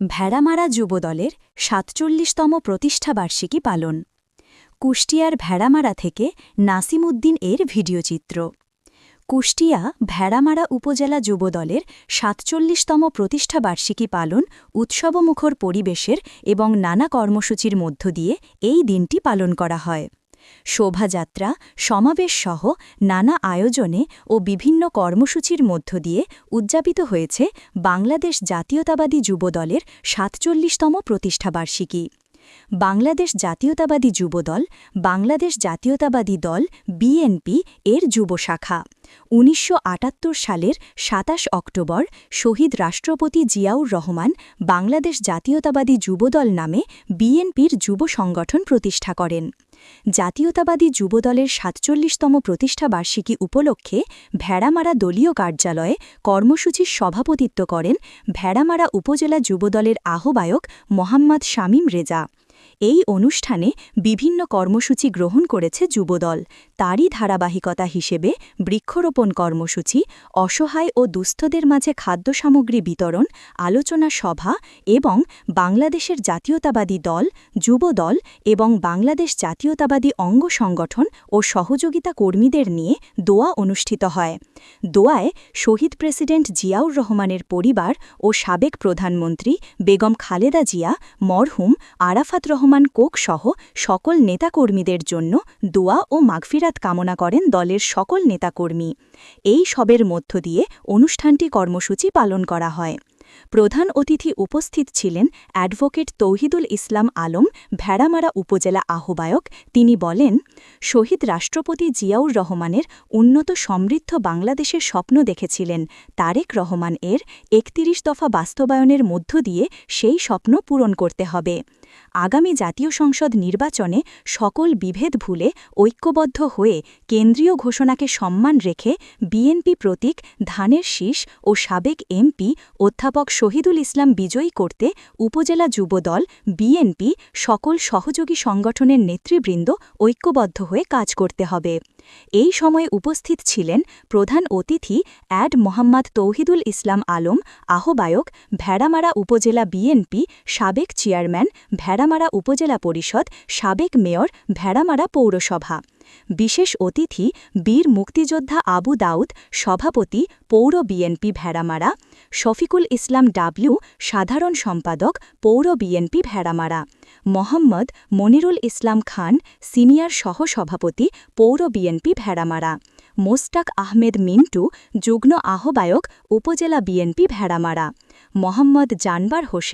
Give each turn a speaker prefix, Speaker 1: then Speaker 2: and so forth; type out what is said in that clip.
Speaker 1: ভেড়ামারা যুবদলের সাতচল্লিশতম প্রতিষ্ঠাবার্ষিকী পালন। কুষ্টিয়ার ভেড়ামারা থেকে নাসিমউদ্দিন এর ভিডিওচিত্র। কুষ্টিয়া ভেড়ামারা উপজেলা যুবদলের সাতচল্লিশতম প্রতিষ্ঠাবার্ষিকী পালন উৎসবমুখর পরিবেশের এবং নানা কর্মসূচির মধ্য দিয়ে এই দিনটি পালন করা হয়। শোভাযাত্রা সমাবেশ সহ নানা আয়োজনে ও বিভিন্ন কর্মসূচির মধ্য দিয়ে উদযাপিত হয়েছে বাংলাদেশ জাতীয়তাবাদী যুবদলের সাতচল্লিশতম প্রতিষ্ঠাবার্ষিকী। বাংলাদেশ জাতীয়তাবাদী যুবদল, বাংলাদেশ জাতীয়তাবাদী দল, বিএনপি এর যুব শাখা। উনিশশো আটাত্তর সালের ২৭ অক্টোবর শহীদ রাষ্ট্রপতি জিয়াউর রহমান বাংলাদেশ জাতীয়তাবাদী যুবদল নামে বিএনপির যুব সংগঠন প্রতিষ্ঠা করেন। জাতীয়তাবাদী যুবদলের সাতচল্লিশতম প্রতিষ্ঠাবার্ষিকী উপলক্ষে ভেড়ামারা দলীয় কার্যালয়ে কর্মসূচির সভাপতিত্ব করেন ভেড়ামারা উপজেলা যুবদলের আহ্বায়ক মোহাম্মদ শামীম রেজা। এই অনুষ্ঠানে বিভিন্ন কর্মসূচি গ্রহণ করেছে যুবদল। তারই ধারাবাহিকতা হিসেবে বৃক্ষরোপণ কর্মসূচি, অসহায় ও দুস্থদের মাঝে খাদ্য সামগ্রী বিতরণ, আলোচনা সভা এবং বাংলাদেশের জাতীয়তাবাদী দল, যুবদল এবং বাংলাদেশ জাতীয়তাবাদী অঙ্গ সংগঠন ও সহযোগিতা কর্মীদের নিয়ে দোয়া অনুষ্ঠিত হয়। দোয়ায় শহীদ প্রেসিডেন্ট জিয়াউর রহমানের পরিবার ও সাবেক প্রধানমন্ত্রী বেগম খালেদা জিয়া, মরহুম, আরাফাত রহমান কোক সহ সকল নেতাকর্মীদের জন্য দোয়া ও মাগফিরাত কামনা করেন দলের সকল নেতাকর্মী। এই সবের মধ্য দিয়ে অনুষ্ঠানটি কর্মসূচি পালন করা হয়। প্রধান অতিথি উপস্থিত ছিলেন অ্যাডভোকেট তৌহিদুল ইসলাম আলম, ভেড়ামারা উপজেলা আহ্বায়ক। তিনি বলেন, শহীদ রাষ্ট্রপতি জিয়াউর রহমানের উন্নত সমৃদ্ধ বাংলাদেশের স্বপ্ন দেখেছিলেন। তারেক রহমান এর একতিরিশ দফা বাস্তবায়নের মধ্য দিয়ে সেই স্বপ্ন পূরণ করতে হবে। আগামী জাতীয় সংসদ নির্বাচনে সকল বিভেদ ভুলে ঐক্যবদ্ধ হয়ে কেন্দ্রীয় ঘোষণাকে সম্মান রেখে বিএনপি প্রতীক ধানের শীষ ও সাবেক এমপি অধ্যাপক শহীদুল ইসলাম বিজয়ী করতে উপজেলা যুবদল, বিএনপি সকল সহযোগী সংগঠনের নেতৃবৃন্দ ঐক্যবদ্ধ হয়ে কাজ করতে হবে। এই সময়ে উপস্থিত ছিলেন প্রধান অতিথি অ্যাড মোহাম্মদ তৌহিদুল ইসলাম আলম, আহ্বায়ক ভেড়ামারা উপজেলা বিএনপি সাবেক চেয়ারম্যান ভেড়ামারা উপজেলা পরিষদ, সাবেক মেয়র ভেড়ামারা পৌরসভা। বিশেষ অতিথি বীর মুক্তিযোদ্ধা আবু দাউদ, সভাপতি, পৌর বিএনপি ভেড়ামারা, শফিকুল ইসলাম ডাবলু সাধারণ সম্পাদক, পৌর বিএনপি ভেড়ামারা, মোহাম্মদ মনিরুল ইসলাম খান, সিনিয়র সহসভাপতি, পৌর বিএনপি ভেড়ামারা, মোস্তাক আহমেদ মিন্টু, যুগ্ম আহ্বায়ক, উপজেলা বিএনপি ভেড়ামারা, মোহাম্মদ জানবার হোসেন